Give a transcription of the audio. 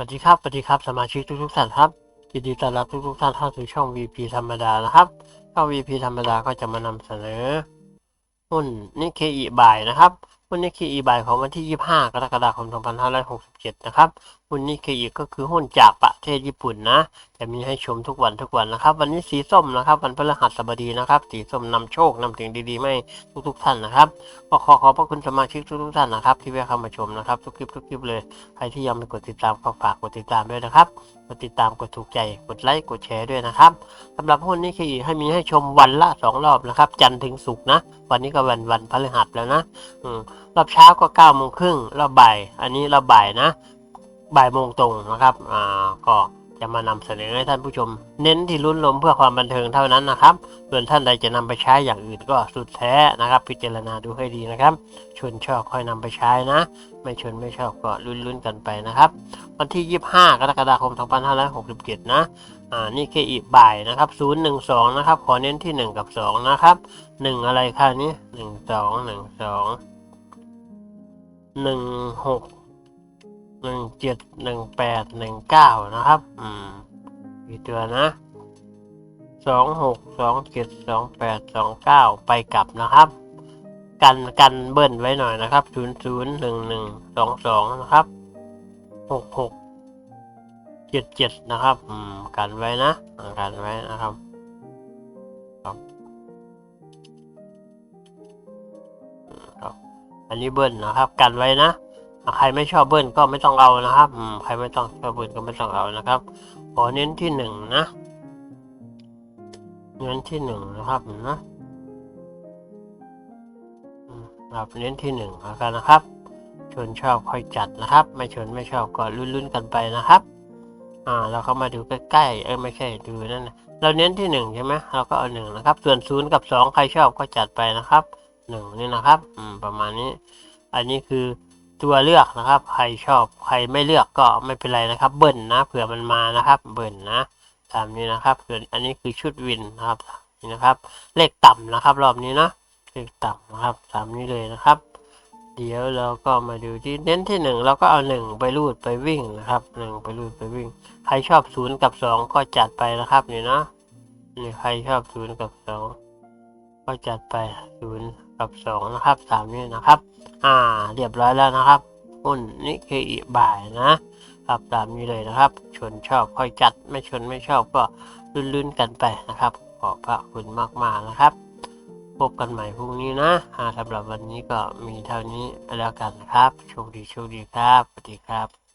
วัสดีครับสวัสดีครับสมาชิกทุกทุกๆท่านครับยินดีต้อนรับทุกทุกๆท่านเข้าสู่ช่อง VP ธรรมดานะครับช่อง VP ธรรมดาก็จะมานำเสนอหุ้นนิเคอีบ่ายนะครับหุ้นนิเคอีบ่ายของวันที่ 25 กรกฎาคม 2567 นะครับ หุ้นนิเคอีก็คือหุ้นจากประเทศญี่ปุ่นนะ จะมีให้ชมทุกวันทุกวันนะครับ วันนี้สีส้มนะครับ วันพฤหัสบดีนะครับ สีส้มนำโชคนำสิ่งดีๆมาให้ทุกๆท่านนะครับก็ขอขอบพระคุณสมาชิกทุกๆท่านนะครับ ที่แวะเข้ามาชมนะครับทุกคลิปทุกคลิปเลยใครที่ยังไม่กดติดตามก็ฝากกดติดตามด้วยนะครับกดติดตามกดถูกใจกดไลค์กดแชร์ด้วยนะครับสำหรับหุ้นนี้คือให้มีให้ชมวันละสองรอบนะครับ จันทร์ถึงศุกร์นะ วันนี้ก็วันวันพฤหัสแล้วนะอืมรอบเช้าก็เก้าโมงครึ่งรอบบ่าย อันนี้รอบบ่ายนะ บ่ายโมงตรงนะครับอ่าก็จะมานำเสนอให้ท่านผู้ชม เน้นที่ลุ้นลมเพื่อความบันเทิงเท่านั้นนะครับส่วนท่านใดจะนำไปใช้อย่างอื่นก็สุดแท้นะครับ พิจารณาดูให้ดีนะครับ ชนชอบค่อยนำไปใช้นะ ไม่ชนไม่ชอบก็ลุ้นๆกันไปนะครับ วันที่ 25 กรกฎาคม 2567 นะอ่านี่คืออีกบ่ายนะครับ012 นะครับ ขอเน้นที่ 1 กับ 2 นะครับ 1 อะไรค่านี้ 1 2 1 2 1 6 1 7 1 8 1 9นะครับ อืมอีกตัวนะ2 6 2 7 2 8 2 9ไปกลับนะครับ กันกันเบิ้ลไว้หน่อยนะครับ0 0 1 1 2 2นะครับ6 6 7 7นะครับ อืม กันไว้นะอ่ากันไว้นะครับครับอืมครับ อันนี้เบิ้ลนะครับ กันไว้นะอ่า ใครไม่ชอบเบิ้ลก็ไม่ต้องเอานะครับอืใครไม่ต้องชอบเบิ้ลก็ไม่ต้องเอานะครับขอเน้นที่หนึ่งนะ เน้นที่หนึ่งนะครับนะครับเน้นที่หนึ่งแล้วกันนะครับ ชนชอบค่อยจัดนะครับ ไม่ชนไม่ชอบก็ลุ้นๆกันไปนะครับ อ่าเราเข้ามาดูใกล้ๆเออไม่ใช่ดูนั่นนะเราเน้นที่หนึ่งใช่ไหมเราก็เอาหนึ่งนะครับ ส่วนศูนย์กับสองใครชอบก็จัดไปนะครับหนึ่งนี่นะครับ อืมประมาณนี้ อันนี้คือ ตัวเลือกนะครับ ใครชอบใครไม่เลือกก็ไม่เป็นไรนะครับ เบิ้ลนะเผื่อมันมานะครับ เบิ้ลนะตามนี้นะครับส่วนอันนี้คือชุดวินนะครับนี่นะครับ เลขต่ำนะครับ รอบนี้นะเลขต่ำนะครับตามนี้เลยนะครับ เดี๋ยวเราก็มาดูที่เน้นที่หนึ่งเราก็เอาหนึ่งไปรูดไปวิ่งนะครับหนึ่งไปรูดไปวิ่ง ใครชอบศูนย์กับสองก็จัดไปนะครับนี่นะนี่ใครชอบศูนย์กับสองก็จัดไปศูนย์ กับสองนะครับตามนี้นะครับ อ่า เรียบร้อยแล้วนะครับหุ้นนิเคอีบ่ายนะครับตามนี้เลยนะครับชวนชอบค่อยจัดไม่ชวนไม่ชอบก็ลุ้นๆกันไปนะครับ ขอบพระคุณมากๆนะครับ พบกันใหม่พรุ่งนี้นะสำหรับวันนี้ก็มีเท่านี้แล้วกันนะครับ โชคดีโชคดีครับ สวัสดีครับ